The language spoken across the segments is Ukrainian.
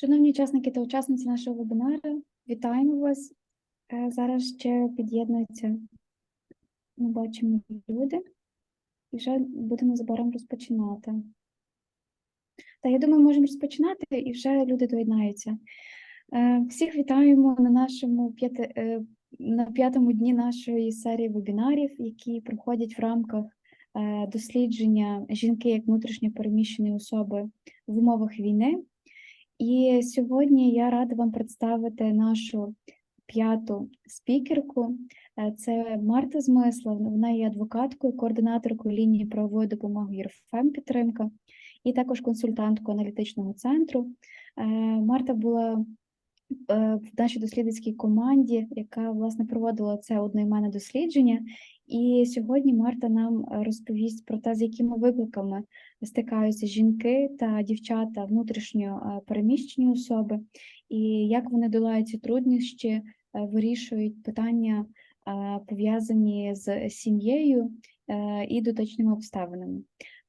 Шановні учасники та учасниці нашого вебінару, вітаємо вас. Е, Зараз ще під'єднуються, ми бачимо люди, і вже будемо незабаром розпочинати. Та я думаю, можемо розпочинати, і вже люди доєднаються. Е, Всіх вітаємо на нашому п'яти, е, на п'ятому дні нашої серії вебінарів, які проходять в рамках дослідження жінки як внутрішньо переміщені особи в умовах війни. І сьогодні я рада вам представити нашу п'яту спікерку. Е, Це Марта Змислов. Вона є адвокаткою, координаторкою лінії правової допомоги ЄРФМ підтримка і також консультанткою аналітичного центру. Е, Марта була е, в нашій дослідницькій команді, яка власне проводила це одноіменне дослідження. І сьогодні Марта нам е, розповість про те, з якими викликами стикаються жінки та дівчата внутрішньо е, переміщені особи, і як вони долають ці труднощі, е, вирішують питання, пов'язані з сім'єю і дотичними обставинами.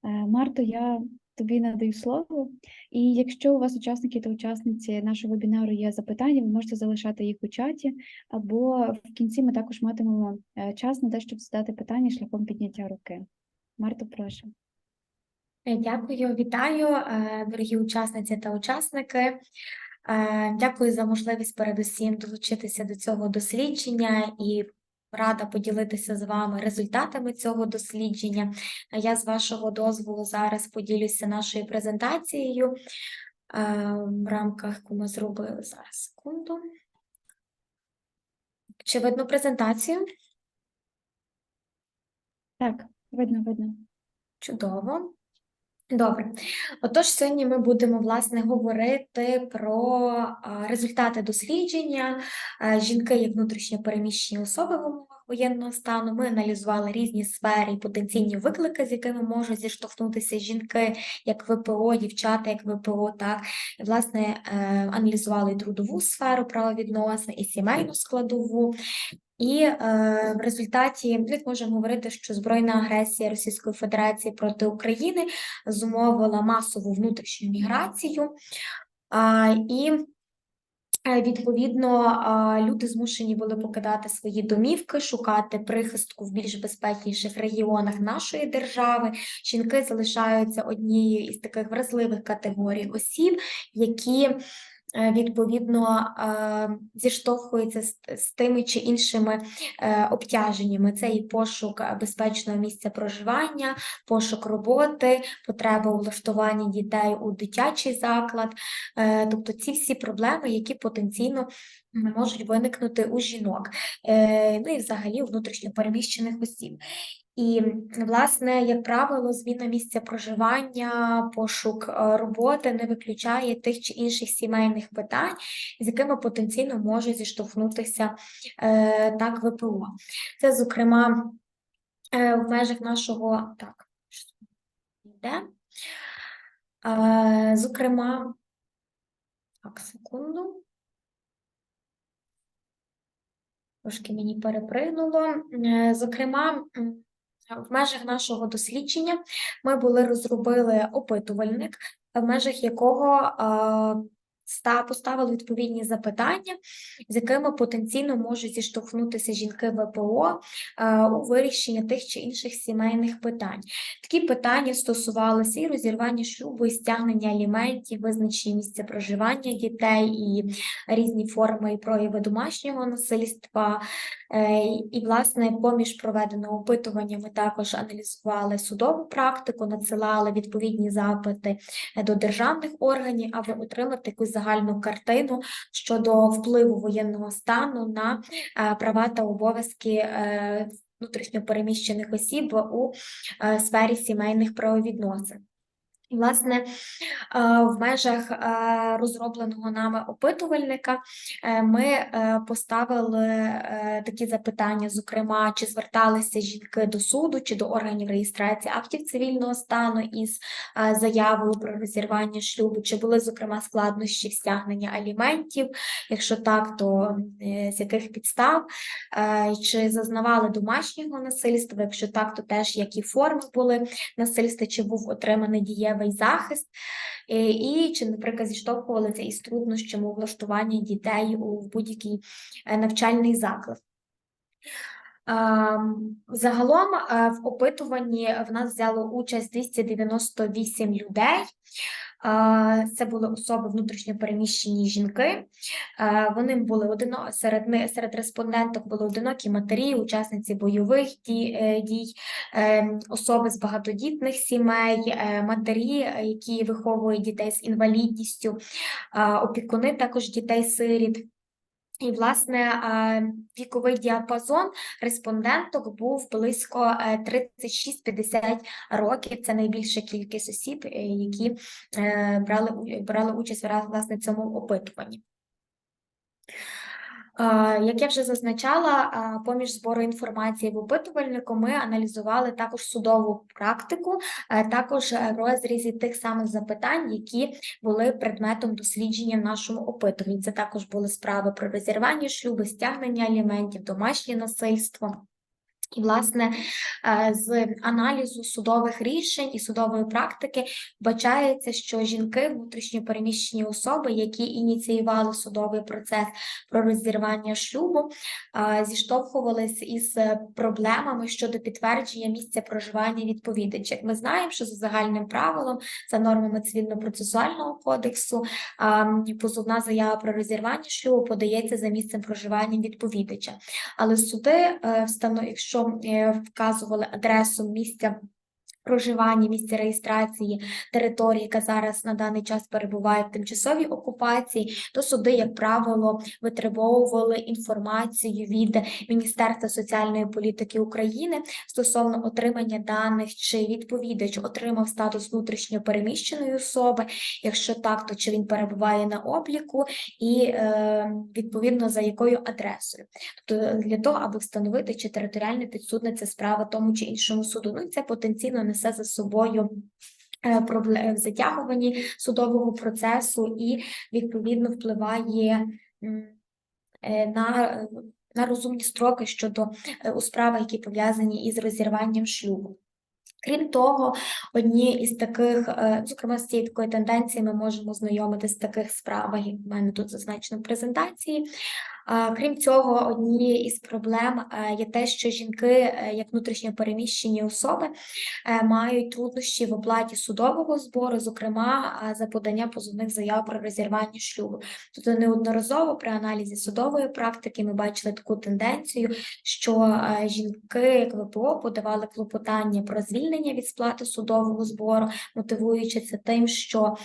Марто, я тобі надаю слово. І якщо у вас учасники та учасниці нашого вебінару є запитання, ви можете залишати їх у чаті, або в кінці ми також матимемо е, час на те, щоб задати питання шляхом підняття руки. Марто, прошу. Е, Дякую, вітаю, е, дорогі учасниці та учасники. Дякую за можливість передусім долучитися до цього дослідження і рада поділитися з вами результатами цього дослідження. Я з вашого дозволу зараз поділюся нашою презентацією в рамках, яку ми зробили зараз секунду. Чи видно презентацію? Так, видно, видно. Чудово. Добре. Отож, сьогодні ми будемо власне говорити про результати дослідження жінки як внутрішньо переміщені особи в умовах воєнного стану. Ми аналізували різні сфери і потенційні виклики, з якими можуть зіштовхнутися жінки, як ВПО, дівчата, як ВПО, так і власне е, аналізували і трудову сферу правовідносин, і сімейну складову. І е, в результаті ми можемо говорити, що збройна агресія Російської Федерації проти України зумовила масову внутрішню міграцію, а, і е, відповідно люди змушені були покидати свої домівки, шукати прихистку в більш безпечніших регіонах нашої держави. Жінки залишаються однією із таких вразливих категорій осіб, які е, відповідно е, зіштовхуються з, тими чи іншими е, обтяженнями. Це і пошук е, безпечного місця проживання, пошук роботи, потреба у влаштуванні дітей у дитячий заклад, Е, тобто ці всі проблеми, які потенційно можуть виникнути у жінок, Е, ну і взагалі у внутрішньо осіб. І, власне, як правило, зміна місця проживання, пошук е, роботи не виключає тих чи інших сімейних питань, з якими потенційно може зіштовхнутися е, так ВПО. Це, зокрема, е, в межах нашого так, йде. Е, Зокрема, так, секунду. Трошки мені перепригнуло. Е, Зокрема, в межах нашого дослідження ми були розробили опитувальник, в межах якого поставили відповідні запитання, з якими потенційно можуть зіштовхнутися жінки ВПО е, у вирішенні тих чи інших сімейних питань. Такі питання стосувалися і розірвання шлюбу, і стягнення аліментів, визначення місця проживання дітей, і різні форми і прояви домашнього насильства. Е, І, власне, поміж проведеного опитування ми також аналізували судову практику, надсилали відповідні запити е, до державних органів, аби отримати якусь загальну картину щодо впливу воєнного стану на е, права та обов'язки е, внутрішньопереміщених осіб у е, сфері сімейних правовідносин. Власне, е, в межах е, розробленого нами опитувальника е, ми поставили такі запитання, зокрема, чи зверталися жінки до суду чи до органів реєстрації актів цивільного стану із заявою про розірвання шлюбу, чи були, зокрема, складнощі в стягненні аліментів, якщо так, то з яких підстав, чи зазнавали домашнього насильства, якщо так, то теж які форми були насильства, чи був отриманий дієвий правовий захист, е, і чи, наприклад, зіштовхувалися із труднощами у влаштуванні дітей у будь-який е, навчальний заклад. Ем, Загалом е, в опитуванні в нас взяло участь 298 людей. Це були особи внутрішньопереміщені жінки. Вони були одино... серед серед респонденток були одинокі матері, учасниці бойових дій, е, дій, е, особи з багатодітних сімей, е, матері, які виховують дітей з інвалідністю, опікуни також дітей-сиріт. І, власне, е, віковий діапазон респонденток був близько е, 36-50 років. Це найбільша кількість осіб, е, які е, брали, брали участь в власне, цьому опитуванні. Як я вже зазначала, поміж збору інформації в опитувальнику ми аналізували також судову практику, е, також е, розрізі тих самих запитань, які були предметом дослідження в нашому опитуванні. Це також були справи про розірвання шлюбу, стягнення аліментів, домашнє насильство. І, власне, е, з аналізу судових рішень і судової практики вбачається, що жінки, внутрішньопереміщені особи, які ініціювали судовий процес про розірвання шлюбу, е, зіштовхувалися із проблемами щодо підтвердження місця проживання відповідача. Ми знаємо, що за загальним правилом, за нормами цивільно-процесуального кодексу, позовна заява про розірвання шлюбу подається за місцем проживання відповідача. Але суди, е, якщо вказували адресу місця проживання, місця реєстрації території, яка зараз на даний час перебуває в тимчасовій окупації, то суди, як правило, витребовували інформацію від Міністерства соціальної політики України стосовно отримання даних, чи відповідач отримав статус внутрішньо переміщеної особи. Якщо так, то чи він перебуває на обліку, і е, відповідно за якою адресою. Тобто для того, аби встановити, чи територіально підсудна ця справа тому чи іншому суду. Ну і це потенційно несе за собою. е, в затягуванні судового процесу і відповідно впливає е, на, на розумні строки щодо е, у справах, які пов'язані із розірванням шлюбу. Крім того, одні із таких, зокрема, з цією такою тенденцією ми можемо знайомитися з таких справах, як в мене тут зазначено в презентації. Крім цього, однією із проблем е, є те, що жінки, е, як внутрішньо переміщені особи, е, мають труднощі в оплаті судового збору, зокрема за подання позовних заяв про розірвання шлюбу. Тобто неодноразово при аналізі судової практики ми бачили таку тенденцію, що жінки, як ВПО, подавали клопотання про звільнення від сплати судового збору, мотивуючи це тим, що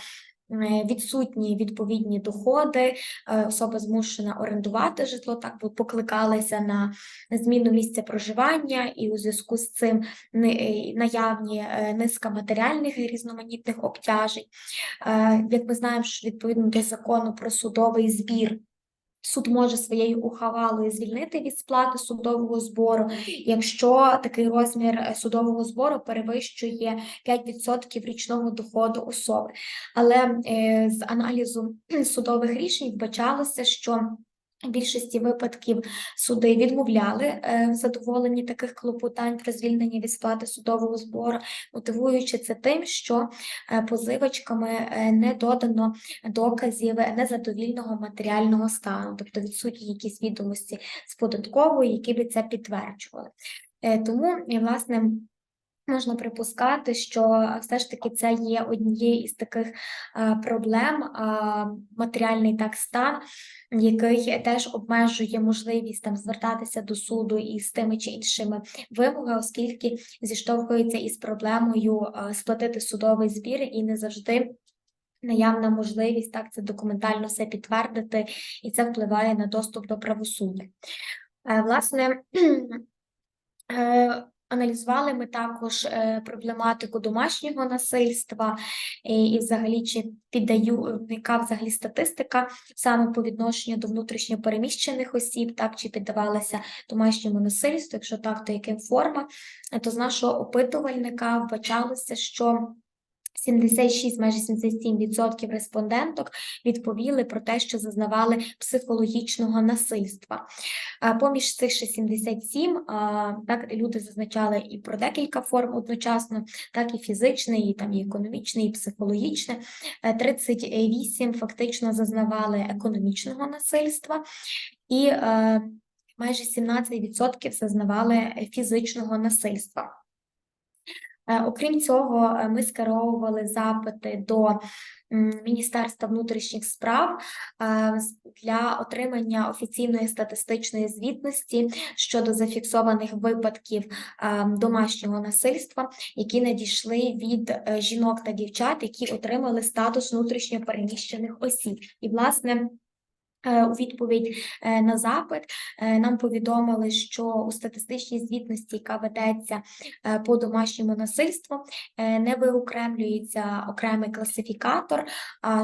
відсутні відповідні доходи, е, особа змушена орендувати житло, так би покликалися на зміну місця проживання, і у зв'язку з цим е, наявні е, низка матеріальних і різноманітних обтяжень. Е, Як ми знаємо, що відповідно до закону про судовий збір. Суд може своєю ухвалою звільнити від сплати судового збору, якщо такий розмір е, судового збору перевищує 5% річного доходу особи. Але е, з аналізу судових рішень вбачалося, що більшості випадків суди відмовляли е, в задоволенні таких клопотань про звільнення від сплати судового збору, мотивуючи це тим, що е, позивачками е, не додано доказів незадовільного матеріального стану, тобто відсутні якісь відомості з податкової, які би це підтверджували. Тому, власне, можна припускати, що все ж таки це є однією із таких проблем, матеріальний так стан, який теж обмежує можливість там звертатися до суду із тими чи іншими вимогами, оскільки зіштовхується із проблемою сплатити судовий збір і не завжди. Наявна можливість так це документально все підтвердити, і це впливає на доступ до правосуддя. Е, Власне, е, аналізували ми також е, проблематику домашнього насильства. І, взагалі чи піддаю, яка взагалі статистика саме по відношенню до внутрішньо переміщених осіб, так чи піддавалася домашньому насильству, якщо так, то яким форма, Е, то з нашого опитувальника вбачалося, що 76, майже 77% респонденток відповіли про те, що зазнавали психологічного насильства. Поміж цих ще 77, так, люди зазначали і про декілька форм одночасно, так і фізичне, і там і економічне, і психологічне. Е, 38 фактично зазнавали економічного насильства, і е, майже 17% зазнавали фізичного насильства. Е, Окрім цього, е, ми скеровували запити до Міністерства внутрішніх справ е, для отримання офіційної статистичної звітності щодо зафіксованих випадків домашнього насильства, які надійшли від жінок та дівчат, які отримали статус внутрішньо переміщених осіб. І, власне, у відповідь е, на запит е, нам повідомили, що у статистичній звітності, яка ведеться е, по домашньому насильству, е, не виокремлюється окремий класифікатор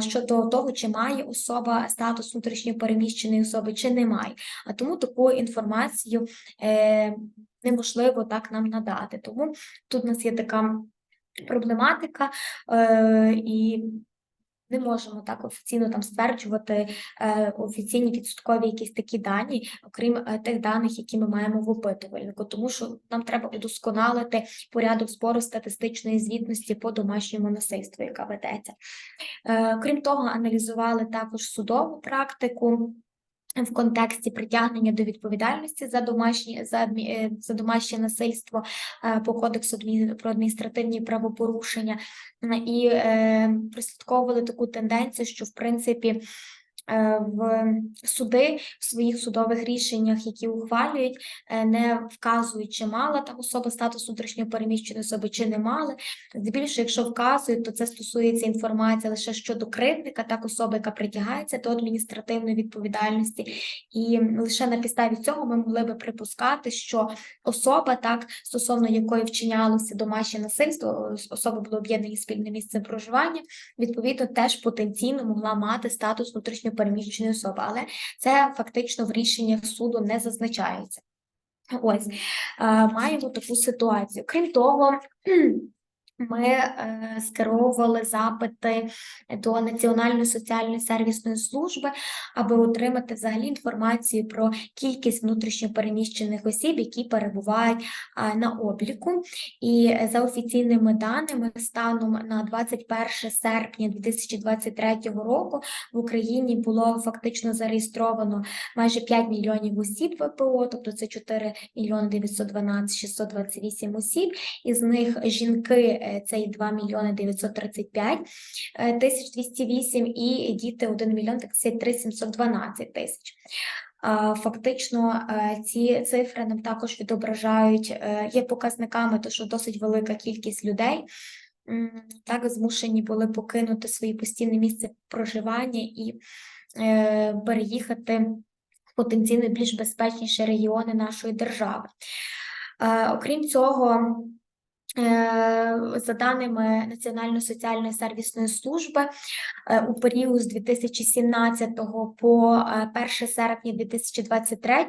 щодо того, чи має особа статус внутрішньо переміщеної особи, чи не має. А тому таку інформацію е, неможливо так нам надати. Тому тут у нас є така проблематика, е, і не можемо так офіційно там стверджувати е, офіційні відсоткові якісь такі дані, окрім е, тих даних, які ми маємо в опитувальнику, тому що нам треба удосконалити порядок збору статистичної звітності по домашньому насильству, яка ведеться. Е, крім того, аналізували також судову практику. В контексті притягнення до відповідальності за домашнє за, е, за домашнє насильство е, по кодексу про адміністративні правопорушення. І е, прослідковували таку тенденцію, що в принципі в суди в своїх судових рішеннях, які ухвалюють, е, не вказують, чи мала та особа статус внутрішньо переміщеної особи, чи не мали. Здебільшого, якщо вказують, то це стосується інформації лише щодо кривдника, так особи, яка притягається до адміністративної відповідальності, і лише на підставі цього ми могли би припускати, що особа, так стосовно якої вчинялося домашнє насильство, ос- особи були об'єднані спільним місцем проживання, відповідно теж потенційно могла мати статус внутрішньо переміщеної особи, але це фактично в рішеннях суду не зазначається. Ось е, маємо таку ситуацію. Крім того, ми е, скеровували запити до Національної соціальної сервісної служби, аби отримати взагалі інформацію про кількість внутрішньо переміщених осіб, які перебувають а, на обліку. І е, за офіційними даними, станом на 21 серпня 2023 року в Україні було фактично зареєстровано майже 5 мільйонів осіб ВПО, тобто це 4 мільйони 912 628 осіб, із них жінки е, це 2 мільйони 935 е, тисяч 208, і діти 1 мільйон 53 712 тисяч. Фактично, е, ці цифри нам також відображають, є показниками, то що досить велика кількість людей так змушені були покинути своє постійне місце проживання і переїхати в потенційно більш безпечніші регіони нашої держави. Окрім цього, за даними Національної соціальної сервісної служби, е, у період з 2017 по е, 1 серпня 2023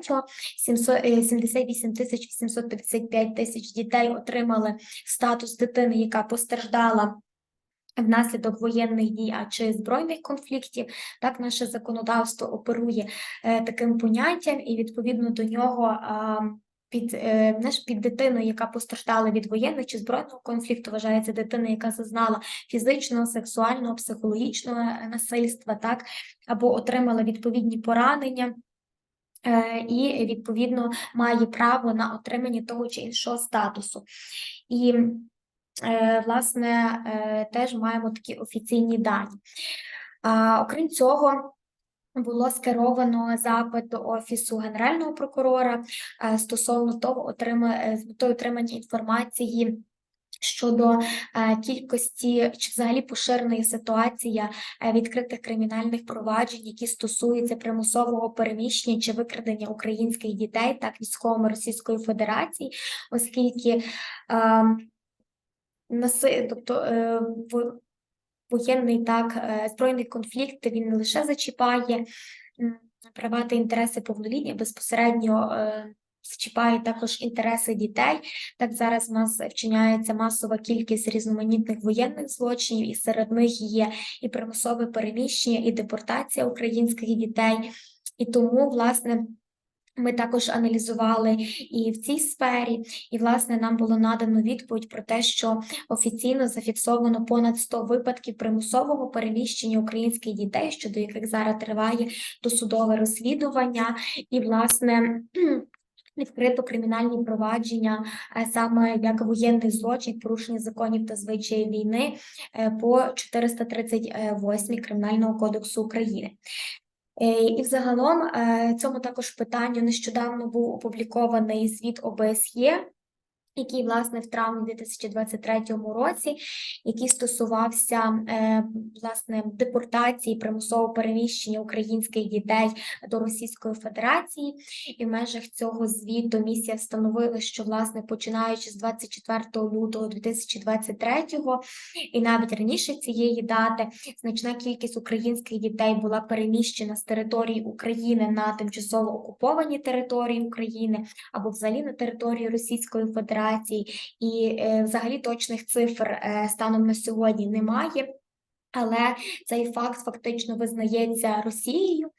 700, е, 78 тисяч 855 тисяч дітей отримали статус дитини, яка постраждала внаслідок воєнних дій а чи збройних конфліктів. Так, наше законодавство оперує е, таким поняттям, і відповідно до нього. Під, е, знаєш, під дитиною, яка постраждала від воєнних чи збройного конфлікту, вважається дитина, яка зазнала фізичного, сексуального, психологічного е, насильства, так, або отримала відповідні поранення. е, І відповідно має право на отримання того чи іншого статусу. І власне теж маємо такі офіційні дані. Окрім цього, було скеровано запит до Офісу Генерального прокурора е, стосовно того, отрима, е, з метою отримання інформації. Щодо е, кількості чи взагалі поширеної ситуації е, відкритих кримінальних проваджень, які стосуються примусового переміщення чи викрадення українських дітей, так військовими Російської Федерації, оскільки е, наси, тобто е, воєнний так е, збройний конфлікт він не лише зачіпає права та інтереси повнолітніх, безпосередньо е, зчіпають також інтереси дітей. Так зараз в нас вчиняється масова кількість різноманітних воєнних злочинів, і серед них є і примусове переміщення, і депортація українських дітей. І тому, власне, ми також аналізували і в цій сфері, і власне нам було надано відповідь про те, що офіційно зафіксовано понад 100 випадків примусового переміщення українських дітей, щодо яких зараз триває досудове розслідування, і власне. Відкрито кримінальні провадження е, саме як воєнний злочин, порушення законів та звичаїв війни е, по 438 Кримінального кодексу України. Е, І взагалом е, цьому також питанню нещодавно був опублікований звіт ОБСЄ, який, власне, в травні 2023 році, який стосувався е, власне депортації, примусового переміщення українських дітей до Російської Федерації. І в межах цього звіту місія встановила, що власне починаючи з 24 лютого 2023 і навіть раніше цієї дати значна кількість українських дітей була переміщена з території України на тимчасово окуповані території України або взагалі на території Російської Федерації, і е, взагалі точних цифр е, станом на сьогодні немає. Але цей факт фактично визнається Росією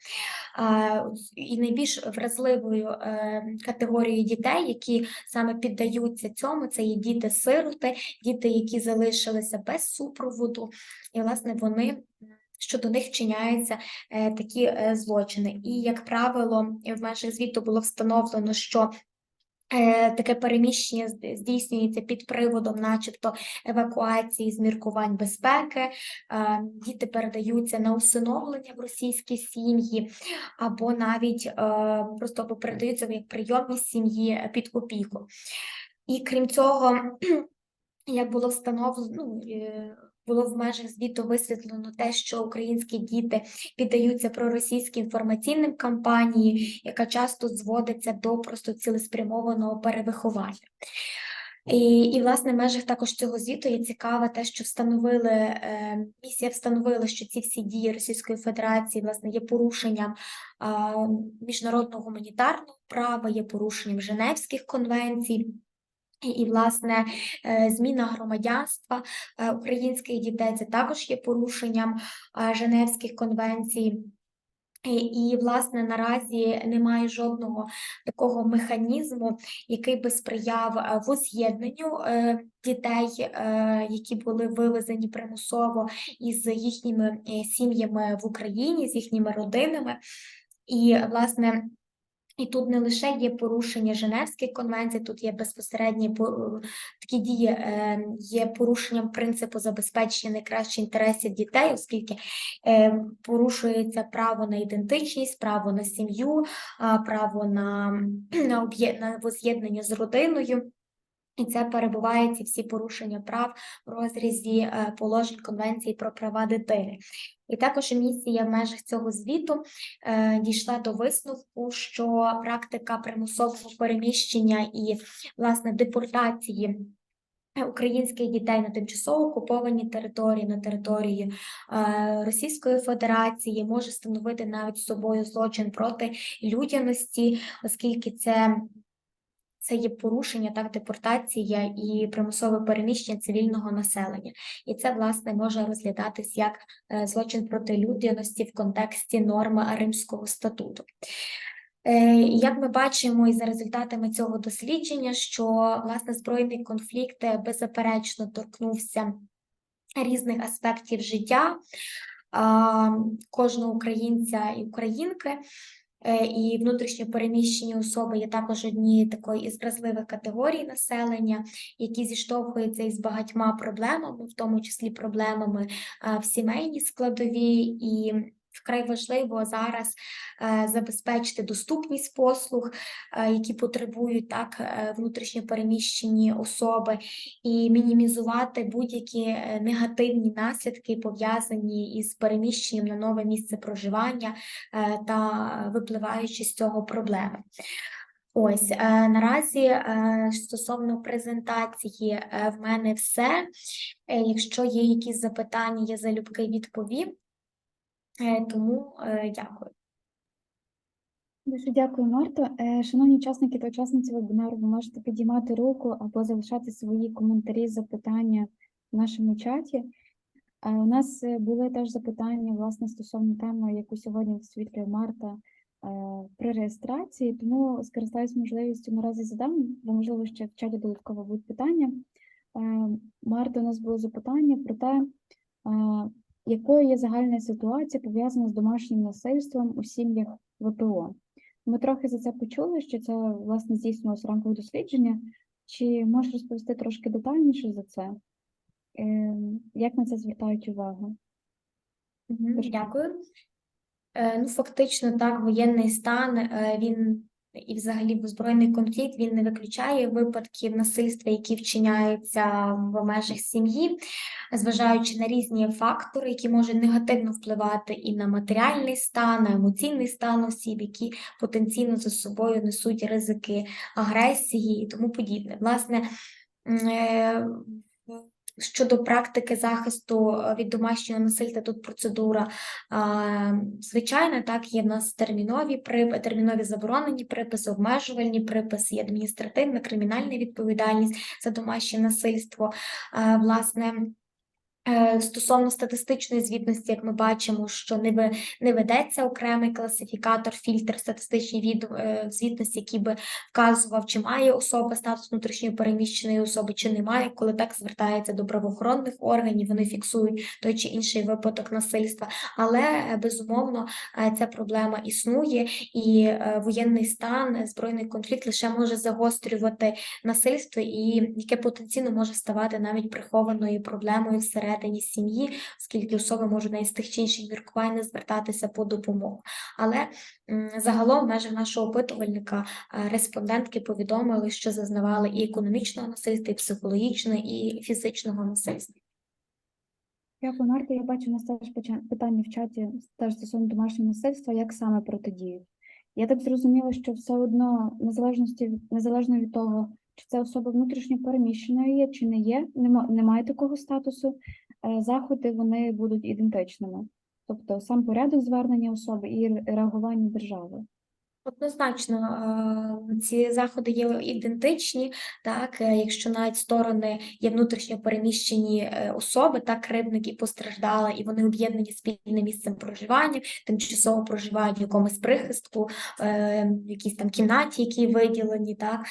і найбільш вразливою е, категорією дітей, які саме піддаються цьому, це є діти-сироти, діти, які залишилися без супроводу, і власне вони. м, Що до них вчиняються такі злочини, і як правило, в межах звіту було встановлено, що Таке переміщення здійснюється під приводом, начебто, евакуації з міркувань безпеки. Е, Діти передаються на усиновлення в російські сім'ї, або навіть е, просто передаються як прийомні сім'ї під опіку. І крім цього, як було встановлено, ну, е, було в межах звіту висвітлено те, що українські діти піддаються проросійським інформаційним кампанії, яка часто зводиться до просто цілеспрямованого перевиховання. І, і власне, в межах також цього звіту є цікаве те, що встановили е, місія встановила, що ці всі дії Російської Федерації власне є порушенням міжнародного гуманітарного права, є порушенням Женевських конвенцій. І, власне, е, зміна громадянства е, українських дітей це також є порушенням е, Женевських конвенцій. І, власне, наразі немає жодного такого механізму, який би сприяв воз'єднанню дітей, які були вивезені примусово із їхніми сім'ями в Україні, з їхніми родинами. І, власне, і тут не лише є порушення Женевських конвенцій, тут є безпосередні по- такі дії, е, є порушенням принципу забезпечення найкращих інтересів дітей, оскільки е, порушується право на ідентичність, право на сім'ю, право на, на, на воз'єднання з родиною. І це перебувають ці всі порушення прав в розрізі е, положень Конвенції про права дитини. І також місія в межах цього звіту е, дійшла до висновку, що практика примусового переміщення і власне депортації е, українських дітей на тимчасово окуповані території, на території е, Російської Федерації може становити навіть собою злочин проти людяності, оскільки це це є порушення, так, депортація і примусове переміщення цивільного населення. І це, власне, може розглядатись як е, злочин проти людяності в контексті норми Римського статуту. Е, Як ми бачимо із за результатами цього дослідження, що власне збройний конфлікт е, беззаперечно торкнувся різних аспектів життя кожного українця і українки. Е, І внутрішньо переміщені особи є також однією такої із вразливих категорій населення, які зіштовхуються із багатьма проблемами, в тому числі проблемами е, в сімейній складовій, і вкрай важливо зараз е, забезпечити доступність послуг, е, які потребують так е, внутрішньо переміщені особи, і мінімізувати будь-які негативні наслідки, пов'язані із переміщенням на нове місце проживання та випливаючи з цього проблеми. Ось наразі стосовно презентації в мене все. Якщо є якісь запитання, я залюбки відповім. Е, Тому е, дякую. Дуже дякую, Марто. Е, Шановні учасники та учасниці вебінару, ви можете підіймати руку або залишати свої коментарі, запитання в нашому чаті. У нас були теж запитання, власне, стосовно теми, яку сьогодні висвітлює Марта при реєстрації, тому скористаюсь можливістю наразі задам, бо, можливо, ще в чаті додатково будуть питання. Марта, у нас було запитання про те, якою є загальна ситуація пов'язана з домашнім насильством у сім'ях ВПО. Ми трохи за це почули, що це власне здійснювалося в рамках дослідження. Чи можеш розповісти трошки детальніше за це? Е, Як на це звертають увагу? Дякую. Е, Ну, фактично, так, воєнний стан, е, він і взагалі збройний конфлікт, він не виключає випадків насильства, які вчиняються в межах сім'ї, зважаючи на різні фактори, які можуть негативно впливати і на матеріальний стан, на емоційний стан осіб, які потенційно за собою несуть ризики агресії і тому подібне. Власне, е, Щодо практики захисту е, від домашнього насильства, тут процедура звичайна, так, є в нас термінові припи, термінові заборонені приписи, обмежувальні приписи, є адміністративна, кримінальна відповідальність за домашнє насильство. Власне, Е, Стосовно статистичної звітності, як ми бачимо, що не, не ведеться окремий класифікатор, фільтр статистичної від, е, звітності, який би вказував, чи має особа статус внутрішньої переміщеної особи, чи не має, коли так звертається до правоохоронних органів, вони фіксують той чи інший випадок насильства. Але е, безумовно е, ця проблема існує, і е, воєнний стан, е, збройний конфлікт лише може загострювати насильство, і яке потенційно може ставати навіть прихованою проблемою всередині сім'ї, оскільки особи можуть навіть з тих чи інших міркувань не звертатися по допомогу. Але загалом в межах нашого опитувальника е, респондентки повідомили, що зазнавали і економічного насильства, і психологічного, і фізичного насильства. Дякую, Марта. Я бачу, у нас теж питання в чаті теж стосовно домашнього насильства, як саме протидіють. Я так зрозуміла, що все одно, незалежності незалежно від того, чи це особа внутрішньо переміщеною є, чи не є, нема, немає такого статусу, заходи вони будуть ідентичними. Тобто сам порядок звернення особи і реагування держави. Однозначно, ці заходи є ідентичні, так, е, якщо навіть сторони є внутрішньо переміщені е, особи, так, кривник і постраждала, і вони об'єднані спільним місцем проживання, тимчасово проживають в якомусь прихистку, е, в якійсь там кімнаті, які виділені, так,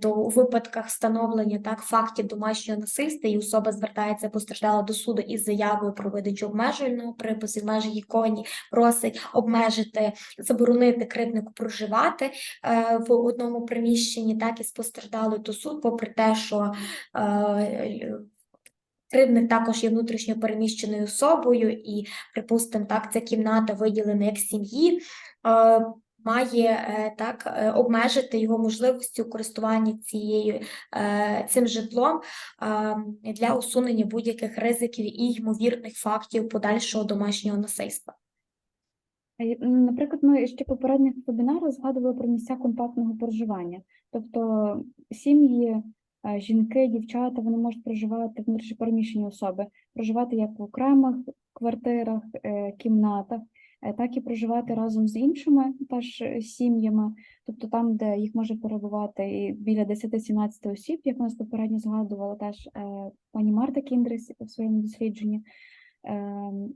то у випадках встановлення так, фактів домашнього насильства і особа звертається постраждала до суду із заявою про видачу обмежувального припису, в межах якої просить обмежити заборонити кривнику проживати е, в одному приміщенні, так і з постраждалою то суд, попри те, що е, кривник також є внутрішньо переміщеною особою, і, припустимо, так, ця кімната виділена як сім'ї. е, Має е, так е, обмежити його можливості у користуванні цією е, цим житлом е, для усунення будь-яких ризиків і ймовірних фактів подальшого домашнього насильства. М, Наприклад, ми ще попередніх вебінарах згадували про місця компактного проживання. Тобто сім'ї, е, жінки, дівчата, вони можуть проживати внутрішньопереміщені особи, проживати як в окремих квартирах, е, кімнатах, е, так і проживати разом з іншими теж е, сім'ями, тобто там, де їх може перебувати і біля 10-17 осіб, як у нас попередньо згадувала теж е, пані Марта Кіндрес в своєму дослідженні. Ем,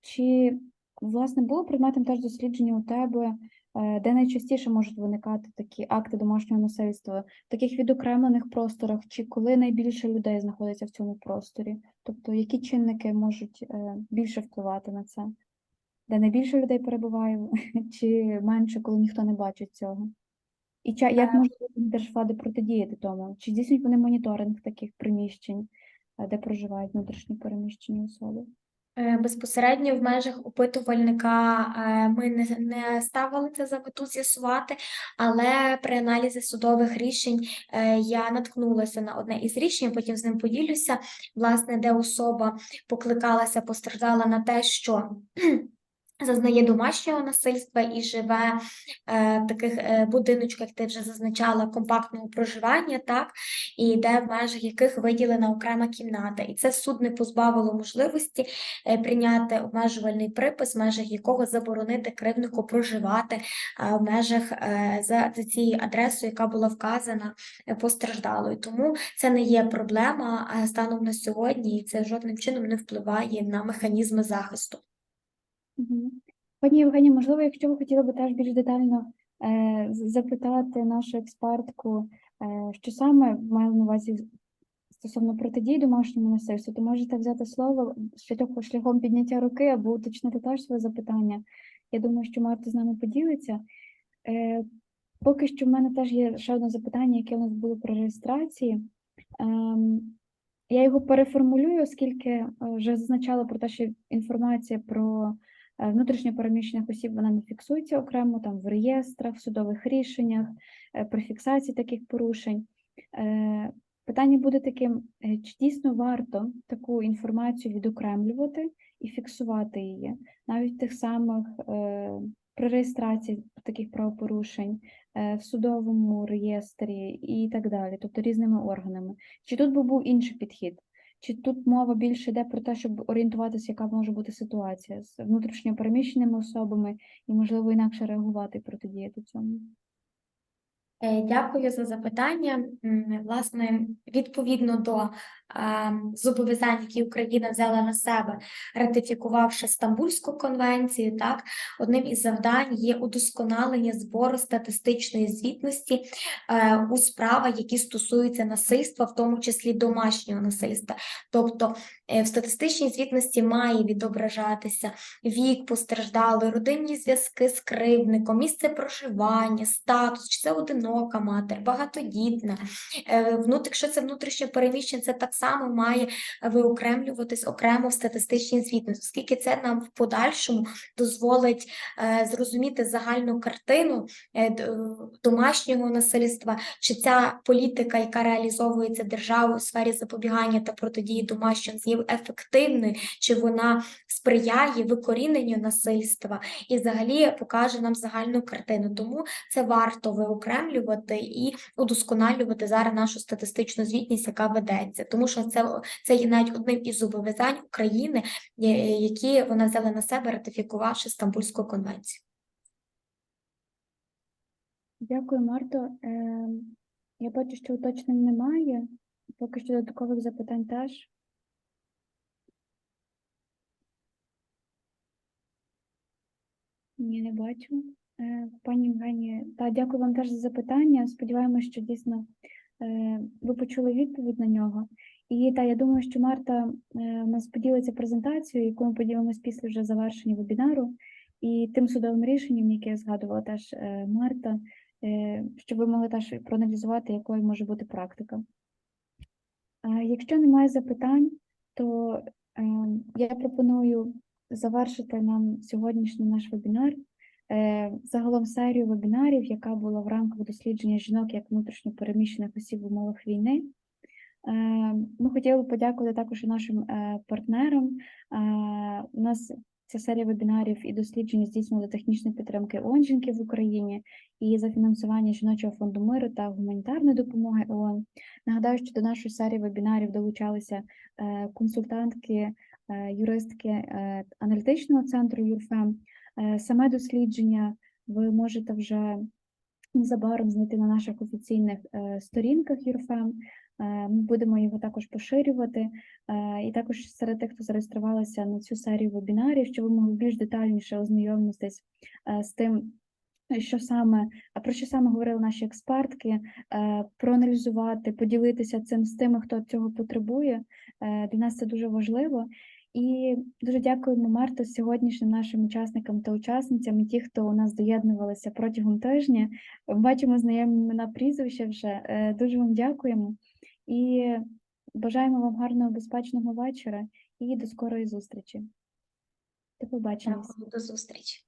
Чи Власне, було предметом теж дослідження у тебе, е, де найчастіше можуть виникати такі акти домашнього насильства, в таких відокремлених просторах, чи коли найбільше людей знаходиться в цьому просторі? Тобто, які чинники можуть е, більше впливати на це? Де найбільше людей перебуває, чи менше, коли ніхто не бачить цього? І ча- як Е. можуть держвлади протидіяти тому? Чи здійснюють вони моніторинг таких приміщень, де проживають внутрішньо переміщені особи? Е, Безпосередньо в межах опитувальника е, ми не, не ставили це за мету з'ясувати, але при аналізі судових рішень е, я наткнулася на одне із рішень, потім з ним поділюся, власне, де особа покликалася, постраждала на те, що зазнає домашнього насильства і живе е, в таких е, будиночках, ти вже зазначала, компактного проживання, так, і де в межах яких виділена окрема кімната. І це суд не позбавило можливості е, прийняти обмежувальний припис, в межах якого заборонити кривднику проживати е, в межах е, за, за цією адресою, яка була вказана е, постраждалою. Тому це не є проблема е, станом на сьогодні, і це жодним чином не впливає на механізми захисту. Пані Євгенія, можливо, якщо ви хотіли би теж більш детально е, запитати нашу експертку, е, що саме маю на увазі стосовно протидії домашньому насильству, то можете взяти слово шляхом підняття руки або уточнити теж своє запитання. Я думаю, що Марта з нами поділиться. Е, поки що в мене теж є ще одне запитання, яке у нас було про реєстрації. Ем, я його переформулюю, оскільки е, вже зазначала про те, що інформація про е, внутрішньо переміщених осіб вона не фіксується окремо там в реєстрах, в судових рішеннях, е, при фіксації таких порушень. Е, Питання буде таким: чи дійсно варто таку інформацію відокремлювати і фіксувати її, навіть тих самих при реєстрації таких правопорушень, в судовому реєстрі і так далі, тобто різними органами. Чи тут би був інший підхід? Чи тут мова більше йде про те, щоб орієнтуватися, яка може бути ситуація з внутрішньо переміщеними особами і, можливо, інакше реагувати протидіяти цьому? Е, Дякую за запитання. Власне, відповідно до зобов'язань, які Україна взяла на себе, ратифікувавши Стамбульську конвенцію, так одним із завдань є удосконалення збору статистичної звітності е, у справах, які стосуються насильства, в тому числі домашнього насильства. Тобто в статистичній звітності має відображатися вік постраждалої, родинні зв'язки з кривдником, місце проживання, статус, чи це одинока матер, багатодітна. Е, Якщо це внутрішньо переміщення, це так само має виокремлюватись окремо в статистичній звітності, оскільки це нам в подальшому дозволить е, зрозуміти загальну картину е, домашнього насильства, чи ця політика, яка реалізовується державою у сфері запобігання та протидії домашнього, є ефективною, чи вона сприяє викоріненню насильства і взагалі покаже нам загальну картину. Тому це варто виокремлювати і удосконалювати зараз нашу статистичну звітність, яка ведеться, тому що це, це є навіть одним із зобов'язань України, які вона взяла на себе, ратифікувавши Стамбульську конвенцію. Дякую, Марто. Е, Я бачу, що уточнень немає. Поки що додаткових запитань теж. Ні, не бачу. Е, Пані Євгенія, та дякую вам теж за запитання. Сподіваємось, що дійсно е, ви почули відповідь на нього. І та я думаю, що Марта е, у нас поділиться презентацією, яку ми поділимось після вже завершення вебінару, і тим судовим рішенням, яке я згадувала теж е, Марта, е, щоб ви могли теж проаналізувати, якою може бути практика. Е, Якщо немає запитань, то е, я пропоную завершити нам сьогоднішній наш вебінар. Е, Загалом серію вебінарів, яка була в рамках дослідження жінок як внутрішньо переміщених осіб в умовах війни. Е, Ми хотіли подякувати також і нашим е, партнерам. У нас ця серія вебінарів і досліджень здійснювали технічної підтримки ООН «Жінки в Україні і за фінансування жіночого фонду миру та гуманітарної допомоги ООН. Нагадаю, що до нашої серії вебінарів долучалися консультантки, юристки е, аналітичного центру ЮРФЕМ. Е, Саме дослідження ви можете вже незабаром знайти на наших офіційних е, сторінках ЮРФЕМ. Е, Ми будемо його також поширювати. Е, І також серед тих, хто зареєструвалися на цю серію вебінарів, щоб ви могли більш детальніше ознайомитись е, з тим, що саме про що саме говорили наші експертки, е, проаналізувати, поділитися цим з тими, хто цього потребує. Е, Для нас це дуже важливо. І дуже дякуємо Марто сьогоднішнім нашим учасникам та учасницям, і ті, хто у нас доєднувалися протягом тижня. Бачимо знайомі імена прізвища вже. Е, Дуже вам дякуємо і бажаємо вам гарного безпечного вечора і до скорої зустрічі. До побачення. До зустрічі.